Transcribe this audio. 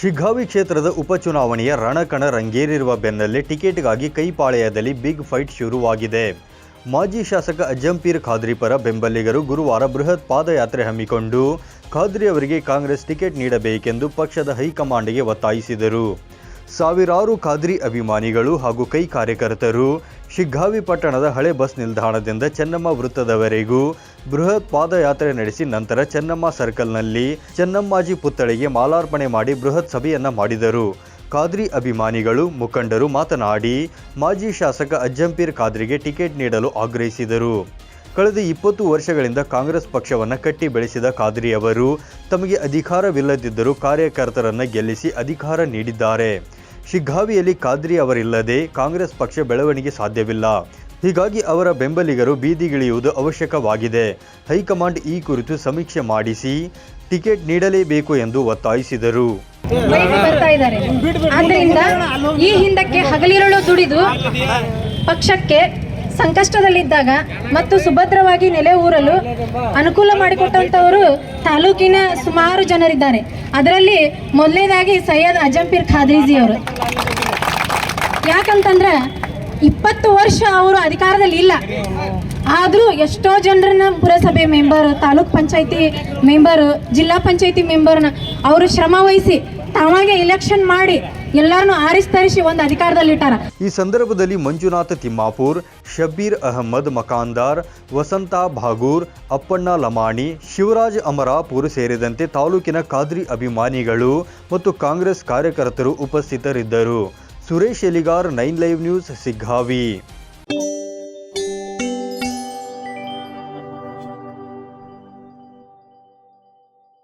ಶಿಗ್ಗಾವಿ ಕ್ಷೇತ್ರದ ಉಪಚುನಾವಣೆಯ ರಣಕಣ ರಂಗೇರಿರುವ ಬೆನ್ನಲ್ಲೇ ಟಿಕೆಟ್ಗಾಗಿ ಕೈಪಾಳೆಯದಲ್ಲಿ ಬಿಗ್ ಫೈಟ್ ಶುರುವಾಗಿದೆ. ಮಾಜಿ ಶಾಸಕ ಅಜ್ಜಂಪೀರ್ ಖಾದ್ರಿ ಪರ ಬೆಂಬಲಿಗರು ಗುರುವಾರ ಬೃಹತ್ ಪಾದಯಾತ್ರೆ ಹಮ್ಮಿಕೊಂಡು ಖಾದ್ರಿ ಅವರಿಗೆ ಕಾಂಗ್ರೆಸ್ ಟಿಕೆಟ್ ನೀಡಬೇಕೆಂದು ಪಕ್ಷದ ಹೈಕಮಾಂಡ್ಗೆ ಒತ್ತಾಯಿಸಿದರು. ಸಾವಿರಾರು ಖಾದ್ರಿ ಅಭಿಮಾನಿಗಳು ಹಾಗೂ ಕೈ ಕಾರ್ಯಕರ್ತರು ಶಿಗ್ಗಾವಿ ಪಟ್ಟಣದ ಹಳೆ ಬಸ್ ನಿಲ್ದಾಣದಿಂದ ಚೆನ್ನಮ್ಮ ವೃತ್ತದವರೆಗೂ ಬೃಹತ್ ಪಾದಯಾತ್ರೆ ನಡೆಸಿ ನಂತರ ಚೆನ್ನಮ್ಮ ಸರ್ಕಲ್ನಲ್ಲಿ ಚೆನ್ನಮ್ಮಾಜಿ ಪುತ್ಥಳಿಗೆ ಮಾಲಾರ್ಪಣೆ ಮಾಡಿ ಬೃಹತ್ ಸಭೆಯನ್ನ ಮಾಡಿದರು. ಖಾದ್ರಿ ಅಭಿಮಾನಿಗಳು, ಮುಖಂಡರು ಮಾತನಾಡಿ, ಮಾಜಿ ಶಾಸಕ ಅಜ್ಜಂಪೀರ್ ಖಾದ್ರಿಗೆ ಟಿಕೆಟ್ ನೀಡಲು ಆಗ್ರಹಿಸಿದರು. ಕಳೆದ ಇಪ್ಪತ್ತು ವರ್ಷಗಳಿಂದ ಕಾಂಗ್ರೆಸ್ ಪಕ್ಷವನ್ನು ಕಟ್ಟಿ ಬೆಳೆಸಿದ ಕಾದ್ರಿ ಅವರು, ತಮಗೆ ಅಧಿಕಾರವಿಲ್ಲದಿದ್ದರೂ ಕಾರ್ಯಕರ್ತರನ್ನು ಗೆಲ್ಲಿಸಿ ಅಧಿಕಾರ ನೀಡಿದ್ದಾರೆ. ಶಿಗ್ಗಾವಿಯಲ್ಲಿ ಖಾದ್ರಿ ಅವರಿಲ್ಲದೆ ಕಾಂಗ್ರೆಸ್ ಪಕ್ಷ ಬೆಳವಣಿಗೆ ಸಾಧ್ಯವಿಲ್ಲ. ಹೀಗಾಗಿ ಅವರ ಬೆಂಬಲಿಗರು ಬೀದಿಗಿಳಿಯುವುದು ಅವಶ್ಯಕವಾಗಿದೆ. ಹೈಕಮಾಂಡ್ ಈ ಕುರಿತು ಸಮೀಕ್ಷೆ ಮಾಡಿಸಿ ಟಿಕೆಟ್ ನೀಡಲೇಬೇಕು ಎಂದು ಒತ್ತಾಯಿಸಿದರು. ಈ ಹಿಂದಕ್ಕೆ ಹಗಲಿರುಳು ದುಡಿದು ಪಕ್ಷಕ್ಕೆ ಸಂಕಷ್ಟದಲ್ಲಿದ್ದಾಗ ಮತ್ತು ಸುಭದ್ರವಾಗಿ ನೆಲೆ ಊರಲು ಅನುಕೂಲ ಮಾಡಿಕೊಟ್ಟಂತವರು ತಾಲೂಕಿನ ಸುಮಾರು ಜನರಿದ್ದಾರೆ. ಅದರಲ್ಲಿ ಮೊದಲನೇದಾಗಿ ಸೈಯದ್ ಅಜಂಪೀರ್ ಖಾದ್ರಿಜಿ ಅವರು ಯಾಕಂತಂದ್ರೆ ಇಪ್ಪತ್ತು ವರ್ಷ ಅವರು ಅಧಿಕಾರದಲ್ಲಿ ಇಲ್ಲ. ಆದರೂ ಎಷ್ಟೋ ಜನರನ್ನ ಪುರಸಭೆ ಮೆಂಬರ್, ತಾಲೂಕ್ ಪಂಚಾಯತಿ ಮೆಂಬರ್, ಜಿಲ್ಲಾ ಪಂಚಾಯತಿ ಮೆಂಬರ್ನ ಅವರು ಶ್ರಮ ವಹಿಸಿ ತಾವಾಗೆ ಇಲೆಕ್ಷನ್ ಮಾಡಿ ಎಲ್ಲರನ್ನು ಆರಿಸ್ತರಿಸಿ ಒಂದು ಅಧಿಕಾರದಲ್ಲಿಟ್ಟಾರ ಈ ಸಂದರ್ಭದಲ್ಲಿ ಮಂಜುನಾಥ ತಿಮ್ಮಾಪುರ್ ಶಬೀರ್ ಅಹಮದ್ ಮಕಾಂದಾರ್, ವಸಂತ ಭಾಗೂರ್, ಅಪ್ಪಣ್ಣ ಲಮಾಣಿ, ಶಿವರಾಜ್ ಅಮರಾಪುರ್ ಸೇರಿದಂತೆ ತಾಲೂಕಿನ ಖಾದ್ರಿ ಅಭಿಮಾನಿಗಳು ಮತ್ತು ಕಾಂಗ್ರೆಸ್ ಕಾರ್ಯಕರ್ತರು ಉಪಸ್ಥಿತರಿದ್ದರು. Suresh Eligar, nine live news, Siggavi.